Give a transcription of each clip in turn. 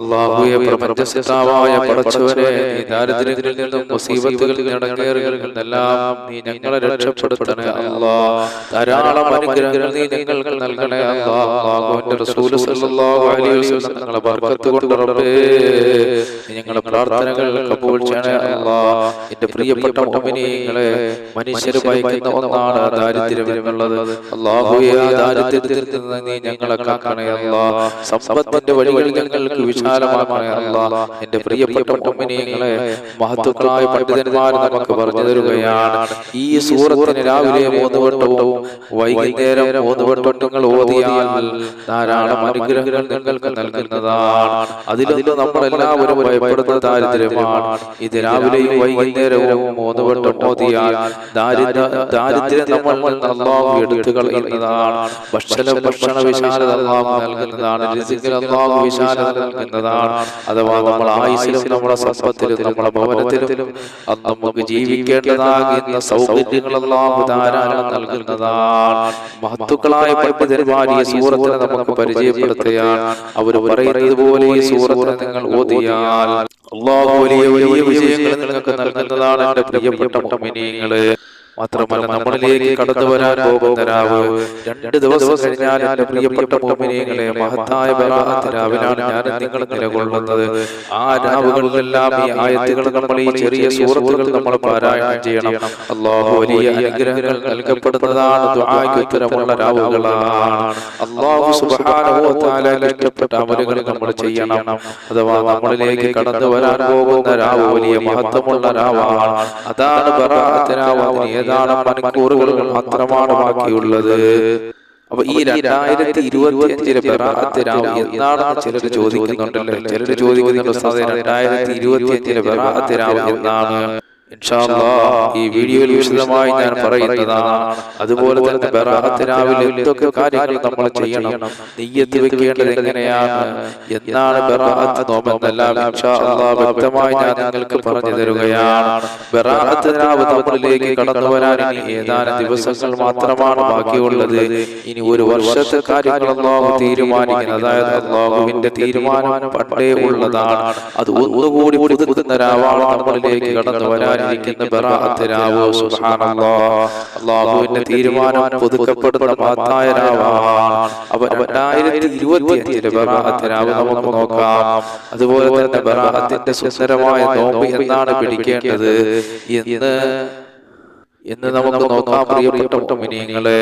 അള്ളാഹുയെ പ്രപഞ്ചസിതാവായ പടച്ചവരെ ഈ ദാരിദ്ര്യത്തിൽ നിന്നും മുസീബത്തുകളിൽ നടങ്ങേറുകളിൽ എല്ലാം നീ ഞങ്ങളെ രക്ഷപ്പെടുത്തണേ അള്ളാ ധാരാളം അനുഗ്രഹങ്ങൾ നീ ഞങ്ങൾക്ക് നൽകണേ അള്ളാഹുവിന്റെ റസൂൽ സല്ലല്ലാഹു അലൈഹി വസല്ലം ഞങ്ങളെ ബർക്കത്ത് കൊണ്ട് റബ്ബേ. നീ ഞങ്ങളുടെ പ്രാർത്ഥനകൾ കബൂൽ ചെയ്യണേ അള്ളാ എന്റെ പ്രിയപ്പെട്ട മുഅ്മിനീങ്ങളെ മനുഷ്യർ ഭയക്കുന്ന ഒന്നാണ് ദാരിദ്ര്യം എന്നുള്ളത്. അള്ളാഹുയെ ആ ദാരിദ്ര്യത്തിൽ നിന്ന് നീ ഞങ്ങളെ കാക്കണേ അള്ളാ സമ്പത്തിന്റെ വഴികൾ ഞങ്ങൾക്ക് വിശാലമാക്കണേ അല്ലാ എന്റെ പ്രിയപ്പെട്ട മുഅ്മിനീങ്ങളെ മഹത്തുക്കളായ പണ്ഡിതന്മാർ നമുക്ക് പറഞ്ഞു തരുകയാണ്. ഈ സൂറത്തിന് രാവിലെ മൂന്ന് വട്ടവും വൈകുന്നേരം മൂന്ന് വട്ടങ്ങൾ ഓതിയാൽ ധാരാളം അനുഗ്രഹങ്ങൾ നിങ്ങൾക്ക് നൽകുന്നതാണ്. അതിലൊന്ന് നമ്മളെല്ലാവരും ഭയപ്പെടുന്ന ദാരിദ്ര്യമാണ്. ഇത് രാവിലെയും വൈകുന്നേരവും മൂന്ന് വട്ടം ഓതിയാൽ ദാരിദ്ര്യ ദാരിദ്ര്യം നമ്മൾ അള്ളാഹു എടുത്തു കളയുന്നതാണ് ഭക്ഷണ ഭക്ഷണ വിശാലത അള്ളാഹു നൽകുന്നതാണ്. രിസിക്കിൽ അള്ളാഹു വിശാലത നൽകുന്നതാണ്. അഥവാ നമ്മൾ ആയുസിലും നമ്മുടെ സമ്പത്തിലും നമ്മുടെ ഭവനത്തിലും അത് നമുക്ക് ജീവിക്കേണ്ടതാകുന്ന സൗകര്യങ്ങളെല്ലാം ധാരാളം നൽകുന്നതാണ്. മഹത്തുക്കളായ പണ്ഡിതന്മാർ ഈ സൂറത്തിനെ നമുക്ക് പരിചയപ്പെടുത്തുകയാണ്. അവർ പറയുന്നത് പോലെ ഈ സൂറത്തിനെ നിങ്ങൾ ഓതിയാൽ അള്ളാഹു വലിയ വലിയ വിജയങ്ങൾ നിങ്ങൾക്ക് നൽകുന്നതാണ് എന്റെ പ്രിയപ്പെട്ട മുഅ്മിനീങ്ങളെ. മാത്രമല്ല നമ്മളിലേക്ക് കടന്നു വരാൻ പോകുന്ന രാവ് രണ്ട് ദിവസം കഴിഞ്ഞാൽ എന്റെ പ്രിയപ്പെട്ട മോമിനിയങ്ങളെ മഹത്തായ രാവിലാണ് ഞാൻ നിങ്ങൾ നിലകൊള്ളുന്നത്. ആ രാവുകളിലെല്ലാം ഈ ആയത്തുകൾ നമ്മൾ ഈ ചെറിയ സൂറത്തുകൾ നമ്മൾ പാരായണം ചെയ്യണം. അള്ളാഹു വലിയ അനുഗ്രഹങ്ങൾ നൽകപ്പെടുന്നതാണ് ഉത്തരമുള്ള രാവുകളാണ്. അള്ളാഹു ഇഷ്ടപ്പെട്ട അമലുകൾ നമ്മൾ ചെയ്യണം. അഥവാ നമ്മളിലേക്ക് കടന്നു വരാൻ പോകുന്ന രാവ് വലിയ മഹത്വമുള്ള രാവാണ്. അതാണ് അതിന് ഏതാനും മണിക്കൂറുകൾ മാത്രമാണ് ബാക്കിയുള്ളത്. അപ്പൊ ഈ രണ്ടായിരത്തി ഇരുപത്തി അഞ്ചിലെ ബറാഅത്ത് എന്നാണെന്ന് ചിലർ ചോദിക്കുന്നുണ്ടല്ലോ? ചിലർ ചോദിക്കുന്നുണ്ടോ രണ്ടായിരത്തി ഇരുപത്തി അഞ്ചിലെ എന്നാണ്. ഈ വീഡിയോയിൽ വിശദമായി ഞാൻ പറയുന്നതാണ്. അതുപോലെ തന്നെ ബറാഅത്ത് രാവിലെ എന്തൊക്കെ കാര്യങ്ങൾ നമ്മൾ ചെയ്യണം നെയ്യത്ത് വെക്കേണ്ടത് എങ്ങനെയാണ് എന്നാണ് ബറാഹത്ത് നോമെന്നെല്ലാം വ്യക്തമായി ഞാൻ നിങ്ങൾക്ക് പറഞ്ഞു തരുകയാണ്. ബറാഹത്തിനാവ് നമ്മളിലേക്ക് കടന്നു വരാൻ ഇനി ഏതാനും ദിവസങ്ങൾ മാത്രമാണ് ബാക്കിയുള്ളത്. ഇനി ഒരു വർഷത്തെ കാര്യങ്ങൾ അള്ളാഹു തീരുമാനിക്കുന്നത് അതായത് അള്ളാഹുവിന്റെ തീരുമാനം പണ്ടേ ഉള്ളതാണ്. അത് ഒന്നുകൂടി പുതുക്കുന്ന രാവാണ് നമ്മളിലേക്ക് കടന്നു വരാനിരിക്കുന്ന ബറാഅത്ത് രാവ് സുബ്ഹാനല്ലാഹ് അല്ലാഹുവിന്റെ തീരുമാനം പുതുക്കപ്പെടുന്ന മഹത്തായ രാവാണ് അപ്പൊ രണ്ടായിരത്തി ഇരുപത്തി അഞ്ചിലെ നമുക്ക് നോക്കാം. അതുപോലെ തന്നെ ബറാഅത്തിന്റെ സുന്ദരമായ നോമ്പ് എന്നാണ് പിടിക്കേണ്ടത്. എന്ന് എന്ന് നമുക്ക് നോക്കാം പ്രിയപ്പെട്ട മിനിങ്ങളെ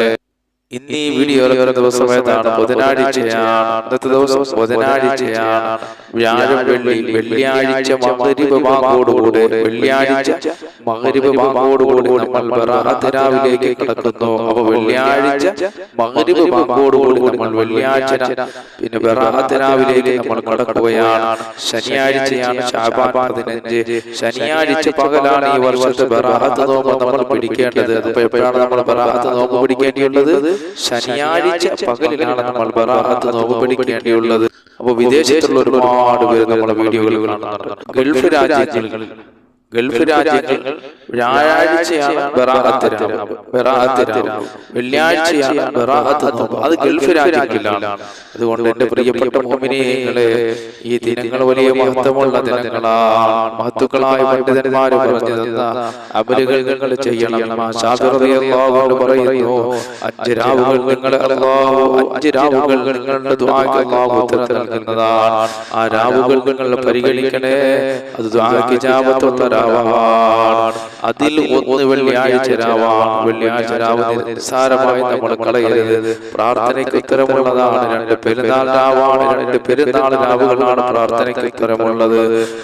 ഇന്ന് ഈ വീഡിയോ ഇറങ്ങുന്ന ദിവസം ഏതാണ് ബുധനാഴ്ചയാണ്. ഇന്നത്തെ ദിവസം ബുധനാഴ്ചയാണ്. വ്യാഴം വെള്ളി വെള്ളിയാഴ്ച വെള്ളിയാഴ്ച മകരിബ് ബാങ്കോടുകൂടി നമ്മൾ ബറാഅത്ത് രാവിലേക്ക് കടക്കുന്നു. അപ്പൊ വെള്ളിയാഴ്ച മകരിബ് ബാങ്കോടുകൂടി നമ്മൾ വെള്ളിയാഴ്ച. പിന്നെ ബറാഅത്ത് നമ്മൾ കടക്കുകയാണ്. ശനിയാഴ്ചയാണ് ഷാബാൻ പതിനഞ്ച്. ശനിയാഴ്ച പകലാണ് ഈ വർഷത്തെ ബറാഅത്ത് നോമ്പ് നമ്മൾ പിടിക്കേണ്ടത്. അപ്പൊ എപ്പോഴാണ് നമ്മൾ ബറാഅത്ത് നോമ്പ് പിടിക്കേണ്ടിയുള്ളത്? ശനിയാഴ്ച പകലിലാണ് നമ്മൾ ബറാഅത്ത് നോമ്പ് പിടിക്കേണ്ടിയുള്ളത്. അപ്പൊ വിദേശത്തുള്ള ഒരുപാട് പേര് നമ്മുടെ വീഡിയോകൾ കാണുന്നുണ്ട്. ഗൾഫ് രാജ്യങ്ങളിൽ ഗൾഫ് രാജ്യങ്ങൾ വ്യാഴാഴ്ചയാണ് ബറാഅത്ത് രാവ് ബറാഅത്ത് രാവ് വെള്ളിയാഴ്ചയാണ് ബറാഅത്ത് നോമ്പ് അത് ഗൾഫ് രാജ്യങ്ങളിലാണ്. അതുകൊണ്ട് എന്റെ പ്രിയപ്പെട്ട മോമിനിയങ്ങളെ ഈ ദിനങ്ങൾ വലിയ മഹത്വമുള്ള ദിനങ്ങളാണ്. മഹത്തുക്കളായ പണ്ഡിതന്മാര് പറഞ്ഞു തന്ന അമലുകൾ നിങ്ങൾ ചെയ്യണം. പറയുന്നു അഞ്ച് രാവുകൾ നിങ്ങൾ അല്ലാഹു അഞ്ച് രാവുകൾ നിങ്ങളുടെ ഉത്തരം നൽകുന്നതാണ്. ആ രാവുകൾ നിങ്ങൾ പരിഗണിക്കണേ. അത് ഇജാബത്തുള്ള രാവാണ് അതിൽ ഒന്ന് വെള്ളിയാഴ്ച രാവാണ് വെള്ളിയാഴ്ച രാവ് നിസ്സാരമായി നമ്മൾ കളയരുത്. പ്രാർത്ഥനയ്ക്ക് ഉത്തരമുള്ളതാണ്. രണ്ട് പെരുന്നാൾ രാവാണ്. രണ്ട് പെരുന്നാൾ രാവുകളാണ് പ്രാർത്ഥനയ്ക്ക് ഉത്തരമുള്ളത്.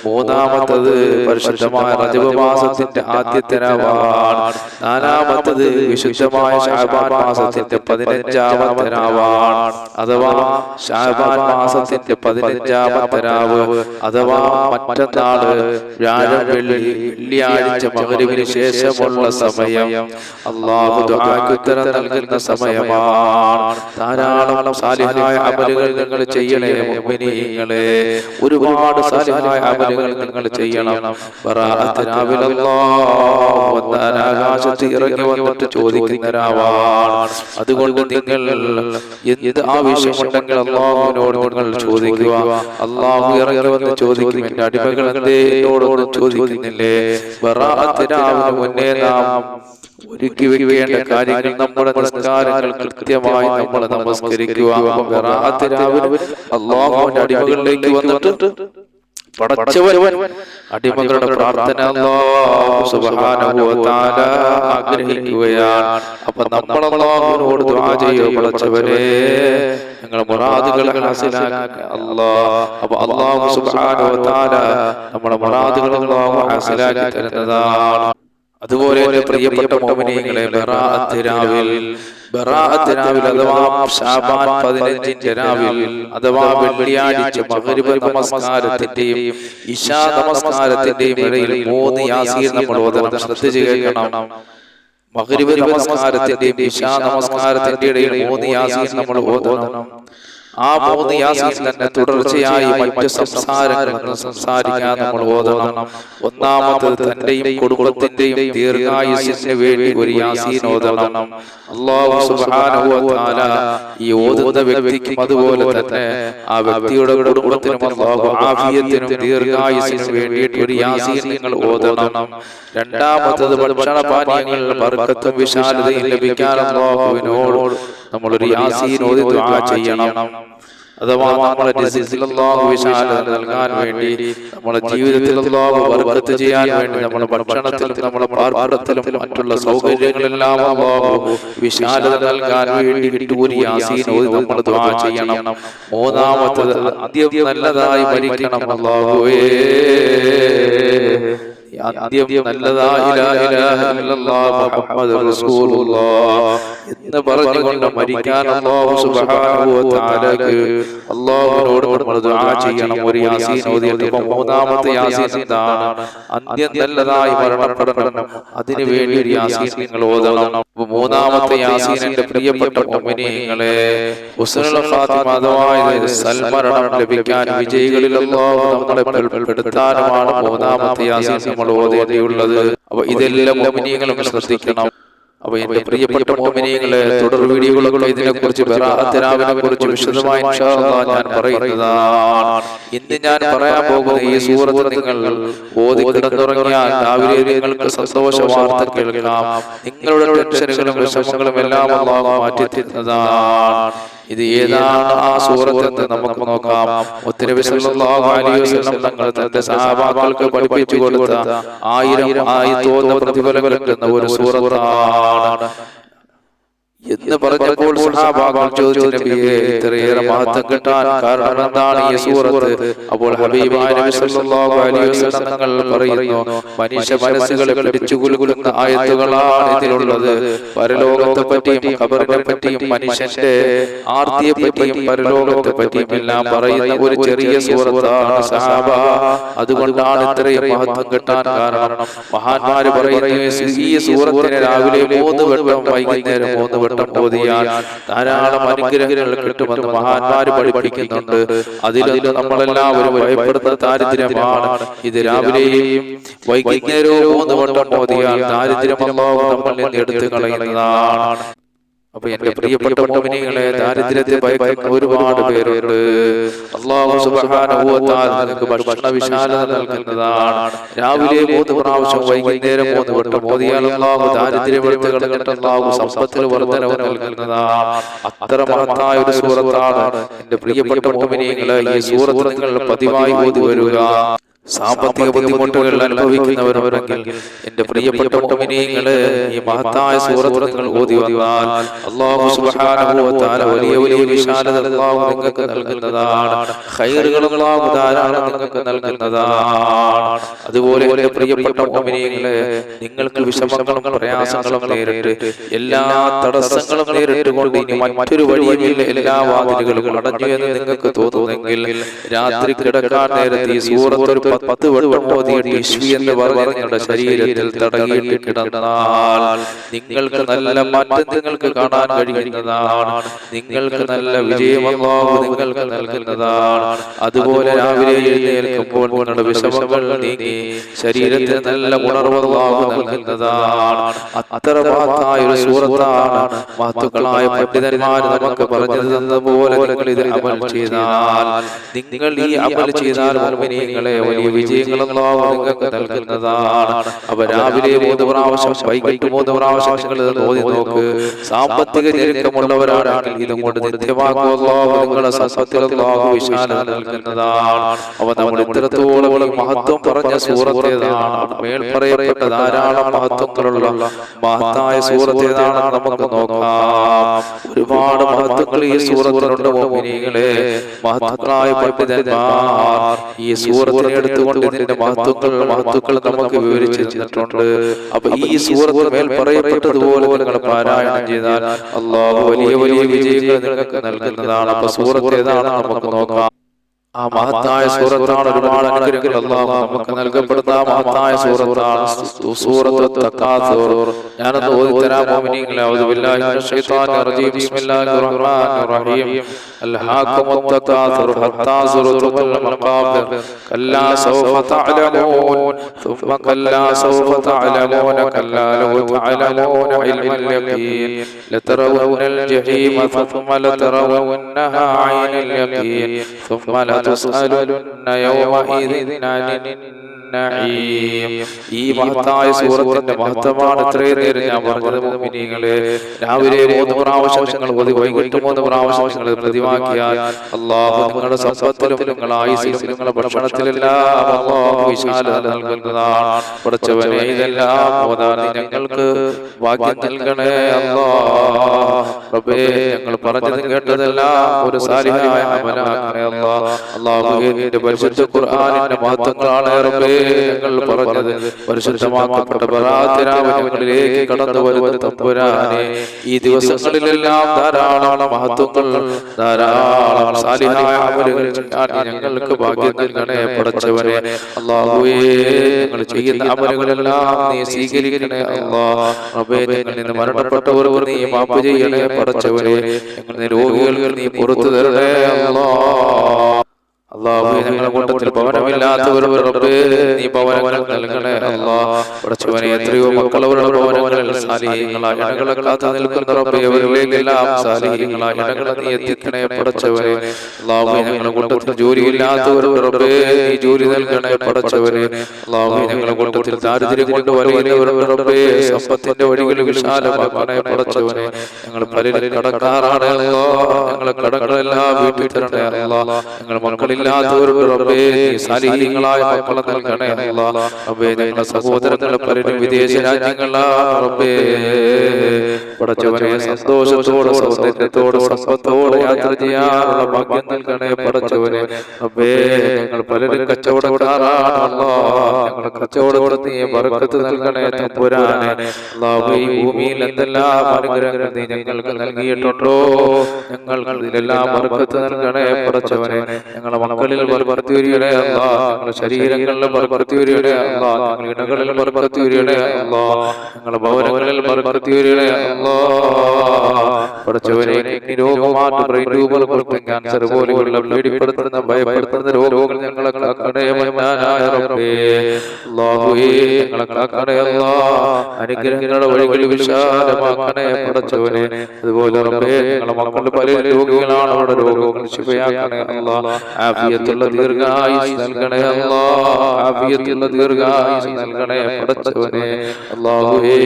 മൂന്നാമത്തത് പരിശുദ്ധമായ റജബ് മാസത്തിന്റെ ആദ്യത്തെ രാവാണ് നാലാമത്തത് വിശുദ്ധമായ ഷാബാൻ മാസത്തിന്റെ പതിനഞ്ചാമത്തെ രാവാണ് അഥവാ ഷാബാൻ മാസത്തിന്റെ പതിനഞ്ചാമത്തെ രാവ്. അഥവാ മറ്റന്നാൾ വ്യാഴം വെള്ളി വെള്ളിയാഴ്ച മകരിവിന് ശേഷമുള്ള സമയം. അള്ളാഹു ഉത്തരം നൽകുന്ന സമയമാണ്. ധാരാളം സാലിഹായ അമലുകൾ നിങ്ങൾ ചെയ്യണേ മുഅ്മിനീങ്ങളെ. ഒരുപാട് സാലിഹായ അമലുകൾ നിങ്ങൾ ചെയ്യണം. ആകാശത്ത് ഇറങ്ങി വന്നിട്ട് ചോദിക്കുന്ന രാവാണ് അതുകൊണ്ട് നിങ്ങൾ എന്ത് ആവശ്യമുണ്ടെങ്കിൽ അള്ളാഹുവിനോട് നിങ്ങൾ ചോദിക്കുക. അള്ളാഹു ഇറങ്ങി വന്ന് ചോദിക്കും. എന്റെ അടിമകൾ ചോദിക്കുന്നില്ലേ. ബറാഅത്ത് രാവിലെ മുന്നേ നാം ഒരുക്കി വെക്കേണ്ട കാര്യങ്ങൾ നമ്മുടെ നിസ്കാരങ്ങൾ കൃത്യമായി നമ്മൾ നമസ്കരിക്കുക. അള്ളാഹുവിന്റെ അടിമകളിലേക്ക് വന്നിട്ട് പടച്ചവൻ അടിമകളുടെ പ്രാർത്ഥന ആഗ്രഹിക്കുകയാണ്. അപ്പൊ നമ്മളോട് പടച്ചവനെ. ഞങ്ങളുടെ മുറാദുകൾ അപ്പൊ തആല മുറാദുകൾ അല്ലാഹു ഹാസിലാക്കി തരുന്നതാണ്. അതുപോലെ പ്രിയപ്പെട്ട മോമിനിയങ്ങളെ രാവിൽ ബറാഅത്ത് രാവിൽ അഥവാ ഷാബാൻ പതിനഞ്ചിന്റെ രാവിൽ അഥവാ വെള്ളിയാഴ്ച മഗ്രിബ് നമസ്കാരത്തിന്റെയും ഇശാ നമസ്കാരത്തിന്റെയും ഇടയിൽ മൂന്ന് യാസീർ നമ്മൾ ഓതണം. ശ്രദ്ധിച്ച് കേൾക്കണം. നമസ്കാരത്തിന്റെയും ഇശാ നമസ്കാരത്തിന്റെ ഇടയിൽ മൂന്ന് യാസീർ നമ്മൾ ഓതണം. ആ മൂന്ന് യാസീൻ തന്നെ തുടർച്ചയായി മറ്റു സംസാരങ്ങൾ സംസാരിക്കാൻ നമ്മൾ ഓതണം. ഒന്നാമത്തത് തന്റെയും കുടുംബത്തിന്റെയും ദീർഘായുസിന് വേണ്ടി ഒരു യാസീൻ ഓതണം. അള്ളാഹു സുബ്ഹാനഹു വ തആല ഈ ഓതുന്ന വ്യക്തിക്കും അതുപോലെ തന്നെ ആ വ്യക്തിയുടെ കുടുംബത്തിനും അള്ളാഹു ആഫിയത്തിനും ദീർഘായുസിനും വേണ്ടിയിട്ട് ഒരു യാസീൻ നിങ്ങൾ ഓതണം. രണ്ടാമത്തത് ഭക്ഷണപാനീയങ്ങൾ ബർക്കത്തും വിശാലതയും ലഭിക്കാൻ നമ്മളൊരു യാസീൻ ഓതി ദുആ ചെയ്യണം. അഥവാ നമ്മളെ നൽകാൻ വേണ്ടി നമ്മുടെ ജീവിതത്തിൽ അല്ലാഹു ബർക്കത്ത് ചെയ്യാൻ വേണ്ടി നമ്മുടെ ഭക്ഷണത്തിലും നമ്മുടെ പാർപ്പിടത്തിലും മറ്റുള്ള സൗകര്യങ്ങളെല്ലാം അല്ലാഹു വിശാലത നൽകാൻ വേണ്ടി നമ്മൾ ദുആ ചെയ്യണം. മൂന്നാമത്തത് ആദ്യം നല്ലതായി മരിക്കണം അല്ലാഹുവേ ആദ്യം എന്ന് പറഞ്ഞുകൊണ്ട് മരിക്കാൻ അല്ലാഹു സുബ്ഹാനഹു ദുആ ചെയ്യണം. ഒരു യാസീൻ മൂന്നാമത്തെ യാസീൻ അന്ത്യം നല്ലതായി മരണപ്പെടണം. അതിനു വേണ്ടി ഒരു യാസീൻ നിങ്ങൾ ഓതണം. മൂന്നാമത്തെ യാസീനന്റെ പ്രിയപ്പെട്ട മുഅ്മിനീങ്ങളെ ഹുസ്നുൽ ഫാത്തിമ അഥവാ സൽമരണം ലഭിക്കാൻ വിജയികളിൽ അല്ലാഹു നമ്മളെ പെടുത്താനുമാണ് മൂന്നാമത്തെ യാസീൻ നമ്മൾ ഓതേണ്ടിയുള്ളത്. അപ്പൊ ഇതെല്ലാം മുഅ്മിനീങ്ങളും ശ്രദ്ധിക്കണം. അപ്പൊ എന്റെ പ്രിയപ്പെട്ട മോമിനിയങ്ങളെ തുടർ വീഡിയോകളൊക്കെ ഇതിനെ കുറിച്ച് ബറാഅത്തിനാവിനെ കുറിച്ച് വിശദമായി ഞാൻ പറയുന്നതാണ്. ഇന്ന് ഞാൻ പറയാൻ പോകുന്ന ഈ സൂറത്ത് നിങ്ങൾ ഓതി കിടന്നുറങ്ങിയാൽ രാവിലെ നിങ്ങൾക്ക് സന്തോഷ വാർത്ത കേൾക്കാം. നിങ്ങളുടെ ടെൻഷനുകളും വിഷമങ്ങളും എല്ലാം മാറ്റി തരുന്നതാണ് ഇത് ഏതാണ് ആ സൂറത്ത് നമുക്ക് നോക്കാം. വസല്ലം തങ്ങൾ തന്റെ സഹാബാക്കൾക്ക് പഠിപ്പിച്ചു കൊടുത്ത ആയിരം ആയിരത്തോന്ന പ്രതിഫലം കിട്ടുന്ന ഒരു സൂറത്താണ്. എന്ന് പറഞ്ഞപ്പോൾ സഹാബാക്കൾ ചോദിച്ചു നബിയെ ഇത്രയേറെ മഹത്വം കിട്ടാൻ കാരണം എന്താണ്? ഈ സൂറത്ത് അപ്പോൾ ഹബീബായ നബി സല്ലല്ലാഹു അലൈഹി വസല്ലം തങ്ങൾ പറയുന്നു മനുഷ്യ മനസ്സുകളെ പിടിച്ചു കുലുകുലുന്ന ആയത്തുകളാണ് ഇതിലുള്ളത്. പരലോകത്തെ പറ്റിയും ഖബറിനെ പറ്റിയും മനുഷ്യന്റെ ആർത്തിയെ പറ്റിയും പരലോകത്തെ പറ്റിയും എല്ലാം പറയുന്ന ഒരു ചെറിയ സൂറത്താണ് സഹാബ. അതുകൊണ്ടാണ് ഇത്രയും മഹത്വം കിട്ടാൻ കാരണം മഹാന്മാര് പറയുന്നു ഈ സൂറത്തിനെ രാവിലെ മൂന്ന് വട്ടം വൈകുന്നേരം മൂന്ന് വട്ടം ഓതിയാൽ ധാരാളം അനുഗ്രഹങ്ങൾ കിട്ടുമെന്ന് മഹാന്മാര് പഠിപ്പിക്കുന്നുണ്ട്. അതിലൊന്നും നമ്മളെല്ലാവരും ഭയപ്പെടുന്ന ദാരിദ്ര്യമാണ്. ഇത് രാവിലെയും വൈകുന്നേരവും മൂന്ന് വട്ടം ഓതിയാൽ ദാരിദ്ര്യമല്ലോ നമ്മളിൽ നിന്ന് എടുത്തു കളയുന്നതാണ്. അപ്പൊ എന്റെ പ്രിയപ്പെട്ട മോമിനികളെ ദാരിദ്ര്യത്തെ ഭയക്കുന്ന ഒരുപാട് പേരുണ്ട്. അള്ളാഹു നിങ്ങൾക്ക് ഭക്ഷണ വിശാലത നൽകുന്നതാണ്. രാവിലെ മൂന്ന് പ്രാവശ്യം വൈകുന്നേരം മൂന്ന് വട്ടം മോദിയാൽ അള്ളാഹു ദാരിദ്ര്യം എടുത്ത് അള്ളാഹു സമ്പത്തിൽ വർധനവ് നൽകുന്നതാണ്. അത്ര മഹത്തായ ഒരു സൂറത്താണ്. എന്റെ പ്രിയപ്പെട്ട മോമിനികളെ ഈ സൂറത്ത് നിങ്ങൾ പതിവായി ഓതി വരിക. സാമ്പത്തിക ബുദ്ധിമുട്ടുകൾ അനുഭവിക്കുന്നവരുണ്ടെങ്കിൽ എന്റെ പ്രിയപ്പെട്ട മുഅ്മിനീങ്ങളെ ഈ മഹത്തായ സൂറത്ത് നിങ്ങൾ ഓതി വന്നാൽ അല്ലാഹു സുബ്ഹാനഹു വ തആല വലിയ വലിയ വിശാലത അല്ലാഹു നിങ്ങൾക്ക് നൽകുന്നതാണ്. ഖൈറുകൾ അല്ലാഹു ധാരാളം നിങ്ങൾക്ക് നൽകുന്നതാണ്. അതുപോലെ എന്റെ പ്രിയപ്പെട്ട മുഅ്മിനീങ്ങളെ നിങ്ങൾക്ക് വിഷമങ്ങളും പ്രയാസങ്ങളും നേരിട്ട് എല്ലാ തടസ്സങ്ങളും നേരിട്ട് കൊണ്ട് ഇനി മറ്റൊരു വഴിയിൽ എല്ലാ വാതിലുകളും അടഞ്ഞു എന്ന് നിങ്ങൾക്ക് തോന്നുന്നെങ്കിൽ രാത്രി കിടക്കാൻ നേരത്തെ ഈ സൂറത്ത് പത്ത് വെള്ളം ഓതിയിട്ട് ഇഷ്വി എന്ന് ശരീരത്തിൽ തടകിയിട്ട് കിടന്നാൽ നിങ്ങൾക്ക് നല്ല മാറ്റം നിങ്ങൾക്ക് കാണാൻ കഴിയുന്നതാണ്. നിങ്ങൾക്ക് നല്ല വിജയം അല്ലാഹു നിങ്ങൾക്ക് നൽകുന്നതാണ്. അതുപോലെ രാവിലെ എഴുന്നേൽക്കുമ്പോൾ നിങ്ങളുടെ വിഷമങ്ങൾ നീങ്ങി ശരീരത്തിന് നല്ല ഉണർവ് അല്ലാഹു നൽകുന്നതാണ്. അത്ര മഹത്തായ ഒരു സൂറത്താണ് മഹത്തുക്കളായ പണ്ഡിതന്മാർ നമുക്ക് പറഞ്ഞു തന്നതുപോലെ നിങ്ങൾ ഇത് അമൽ ചെയ്താൽ നിങ്ങൾ ഈ അമൽ ചെയ്താൽ മുഅ്മിനീങ്ങളെ വലിയ വിജയങ്ങൾ അല്ലാഹു നിങ്ങൾക്ക് നൽകുന്നതാണ് അപ്പൊ രാവിലെ മൂന്ന് വൈകിട്ട് മൂന്ന് പ്രാവശ്യം നോക്ക്. സാമ്പത്തിക ഞെരുക്കമുള്ളവരാണെങ്കിൽ ഇതും കൊണ്ട് നിത്യമാക്കും. അല്ലാഹു നിങ്ങളുടെ സമ്പത്തിൽ അല്ലാഹു വിശാലത നൽകുന്നതാണ്. അവ നമ്മൾ ഇത്രത്തോളം മഹത്വം പറഞ്ഞ സൂറത്തേതാണ് മേൽപ്പറയപ്പെട്ട ധാരാളം മഹത്വങ്ങളുള്ള മഹത്തായ സൂറത്തേതാണ് നമുക്ക് നോക്കാം. ഒരുപാട് മഹത്വങ്ങൾ ഈ സൂറത്തിനുണ്ട് മോഹിനികളെ മഹത്വങ്ങളായ പണ്ഡിതന്മാർ ഈ സൂറത്തിനെ എടുത്തുകൊണ്ട് ഇതിന്റെ മഹത്വങ്ങൾ മഹത്വങ്ങൾ നമുക്ക് വിവരിച്ചു തന്നിട്ടുണ്ട്. അപ്പൊ ഈ സൂറത്ത് മേൽ പറയപ്പെട്ടതുപോലെ നിങ്ങൾ പാരായണം ചെയ്താൽ അള്ളാഹു വലിയ വലിയ വിജയങ്ങൾ നിങ്ങൾക്ക് നൽകുന്നതാണ്. അപ്പൊ സൂറത്ത് ഏതാണ് നമുക്ക് നോക്കാം. ആ മഹത്തായ സൂറത്താണ് ഒരുപാട് അനുഗ്രഹങ്ങൾ അള്ളാഹു നമുക്ക് നൽകപ്പെടുന്ന ആ മഹത്തായ സൂറത്താണ് സൂ- സൂറത്ത് തക്കാസുർ ഞാനൊന്ന് ഓതി തരാം മോമിനിങ്ങളെ അഊദു ബില്ലാഹി മിനശ് ശൈത്വാനിർ റജീം ബിസ്മില്ലാഹിർ റഹ്മാനിർ റഹീം അൽഹാഖുമുത് തക്കാസുർ ഹത്താ സുറത്തുൽ മഖാബിർ കല്ലാ സൗഫ തഅലമൂൻ ثم كلا سوف تعلمون كلا لو تعلمون علم اليقين لترون الجحيم ثم لترونها عين اليقين ثم تسألن يومئذ عن ഈ മഹത്തായ സൂറത്തിന്റെ മഹത്വമാണ് ഇത്രയും നേരം ഞാൻ പറഞ്ഞത് മുഅ്മിനീങ്ങളെ. രാവിലെ മൂന്ന് പ്രാവശ്യങ്ങൾ ഓതി വൈകിട്ട് മൂന്ന് പ്രാവശ്യങ്ങൾ പ്രതിവാക്കിയാൽ അള്ളാഹു നിങ്ങളുടെ സമ്പത്തിലും നിങ്ങളുടെ ആയുസിലും നിങ്ങളുടെ ഭക്ഷണത്തിലെല്ലാം അള്ളാഹു വിശാലത നൽകുന്നതാണ്. പഠിച്ചവനെ ഇതെല്ലാം ഓതാൻ ഞങ്ങൾക്ക് ഭാഗ്യം നൽകണേ അല്ലാ റബ്ബേ ഞങ്ങൾ പറഞ്ഞത് കേട്ടതെല്ലാം ഒരു സാരിഹായ അമലാക്കണേ അല്ലാ അള്ളാഹുവിന്റെ പരിശുദ്ധ ഖുർആനിന്റെ മഹത്വങ്ങളാണ് റബ്ബേ. ഞങ്ങൾ പറഞ്ഞത് പരിശുദ്ധമാക്കപ്പെട്ട ഞങ്ങളിലേക്ക് കടന്നു വരുന്ന തമ്പുരാനെ ഈ ദിവസങ്ങളിലെല്ലാം ധാരാളം മഹത്വങ്ങൾ ധാരാളം സാലിഹായ അമലുകൾ ഞങ്ങൾക്ക് ഭാഗ്യം നൽകണേ പടച്ചവനെ. ഞങ്ങൾ ചെയ്യുന്ന അമലുകളെല്ലാം നീ സ്വീകരിക്കണേ അള്ളാഹ് നിന്ന് മരണപ്പെട്ടവർ നീ മാപ്പ് ചെയ്യണേ പടച്ചവനെ. ഞങ്ങളുടെ രോഗികൾക്ക് നീ പുറത്തു തരണേ അല്ലാ അള്ളാഹു ഞങ്ങളുടെ കൂട്ടത്തിൽ റബ്ബേ നീ ഭവനങ്ങൾ നൽകണേ. അല്ലാ എത്രയോ മക്കളവരുടെ ഭവനങ്ങളിൽ സാലിഹ്യങ്ങളായ ഇണകളെ കാത്തു നിൽക്കുന്ന റബ്ബേ അവരിലേക്കെല്ലാം സാലിഹ്യങ്ങളായ ഇണകളെ നീ എത്തിക്കണേ പടച്ചവനെ അള്ളാഹു ഞങ്ങളുടെ കൂട്ടത്തിൽ റബ്ബേ നീ ജോലി നൽകണേ പടച്ചവനെ അള്ളാഹു ഞങ്ങളുടെ കൂട്ടത്തിൽ ദാരിദ്ര്യം കൊണ്ട് റബ്ബേ സമ്പത്തിന്റെ വഴികൾ വിശാലമാക്കണേ പടച്ചവനെ ഞങ്ങൾ പലരും കടക്കാറാണ് ഞങ്ങളെ കടങ്ങളെല്ലാം വീട്ടിൽ തരണേ അല്ലാ ഞങ്ങൾ റബ്ബേ സാലിഹീങ്ങളായ മക്കളെ നൽകണേ റബ്ബേ ഞങ്ങളുടെ സഹോദരങ്ങളെ പലരും വിദേശ രാജ്യങ്ങളിലാണ് റബ്ബേ. പടച്ചവനെ സന്തോഷത്തോടെ സൗന്ദര്യത്തോടെ സമ്പത്തോടെ യാത്ര ചെയ്യാനുള്ള ഭാഗ്യം നൽകണേ പടച്ചവനെ. റബ്ബേ ഞങ്ങൾ പലരും കച്ചവടത്തോടെ നീ നൽകണേ തമ്പുരാനെ ഈ ഭൂമിയിൽ എന്തെല്ലാം അനുഗ്രഹങ്ങൾ നീ ഞങ്ങൾക്ക് നൽകിയിട്ടുണ്ടോ? ഞങ്ങൾ ഇതിലെല്ലാം നൽകണേ പടച്ചവനെ. ഞങ്ങളെ മക്കളിൽ വരികണേ അല്ലാ ഞങ്ങളുടെ ശരീരങ്ങളിൽ വരികണേ അല്ലാ ഞങ്ങളുടെ ഇടകളിൽ വരികണേ അല്ലാ ഞങ്ങളുടെ ഭവനങ്ങളിൽ വരികണേ അല്ലാ ഞങ്ങളെ അതുപോലെ രോഗങ്ങൾ ശുഭയാക്കണേ ആഫിയത്തുള്ള ദീർഘായുസ് നൽകണേ ആഫിയത്തുള്ള നൽകണേ അല്ലാഹുവേ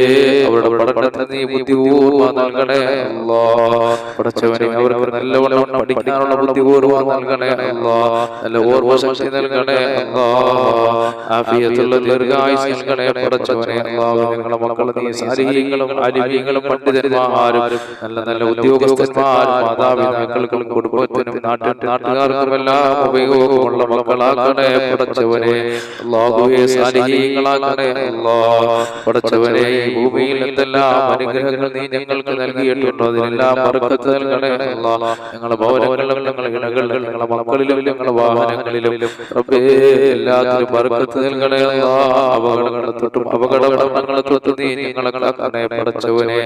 അവരുടെ പഠനത്തിന് നീ ബുദ്ധിപൂർവം നൽകണേ അല്ലാ. അവർക്ക് നല്ലവണ്ണം പഠിക്കാനുള്ള ബുദ്ധിപൂർവം നൽകണേ നല്ല നൽകണേ. ആഫിയത്തുള്ള ദീർഘായുസ് നൽകണേ. മക്കളെ നീ പണ്ഡിതന്മാരും നല്ല നല്ല ഉദ്യോഗസ്ഥന്മാരും മാതാപിതാക്കൾക്കും കുടുംബത്തിനും നാട്ടിൽ നാട്ടുകാർക്കും എല്ലാം ഉപയോഗമുള്ള മക്കളാക്കണേ. ഭൂമിയിൽ എന്തെല്ലാം അനുഗ്രഹങ്ങൾ നീ ഞങ്ങൾക്ക് നൽകിയിട്ടുണ്ടോ? അതിനെല്ലാം ബർക്കത്ത് നൽകണേ ഞങ്ങളുടെ ഭവനങ്ങളിലും ഞങ്ങളുടെ ഇണകളിലും ഞങ്ങളുടെ മക്കളിലും ഞങ്ങളുടെ വാഹനങ്ങളിലും റബ്ബേ എല്ലാത്തിനും ബർക്കത്ത് നൽകണേ അല്ലാ അപകടങ്ങളെ തൊട്ടും അപകടങ്ങളെ തൊട്ടും നീ ഞങ്ങളെ പടച്ചവനെ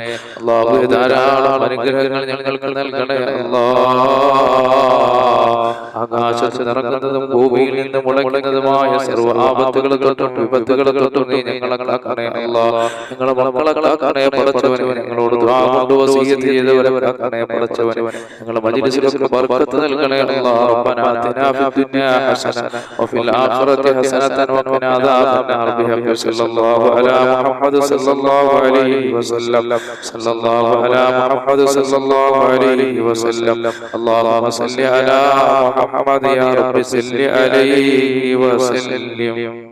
ധാരാളം അനുഗ്രഹങ്ങൾ ഞങ്ങൾക്ക് നൽകണേ. അല്ലാ ആകാശത്ത് നിറങ്ങുന്നതും ഭൂമിയിൽ നിന്ന് മുളയ്ക്കുന്നതുമായ സർവ ആപത്തുകൾ തൊട്ടും വിപത്തുകൾ തൊട്ടും നീ ഞങ്ങളെ ഞങ്ങളെ മക്കളെ കാക്കണേ പടച്ചവനെ ഞങ്ങളോട് ദുആ കൊണ്ട് വസീയത്ത് ചെയ്തവരെ കാക്കണേ പടച്ചവനെ ഞങ്ങളെ മജ്ലിസിലൊക്കെ ബർക്കത്ത് നൽകണേ അല്ലാ റബ്ബനാ ആതിനാ ഫിദ്ദുനിയാ ഹസന വഫിൽ ആഖിറതി ഹസനതൻ വഖിനാ അദാബന്നാർ ബിഹഖി സല്ലല്ലാഹു അലാ മുഹമ്മദ് സല്ലല്ലാഹു അലൈഹി വസല്ലം സല്ലല്ലാഹു അലാ മുഹമ്മദ് സല്ലല്ലാഹു അലൈഹി വസല്ലം اللهم صل على محمد يا رب صل عليه وسلم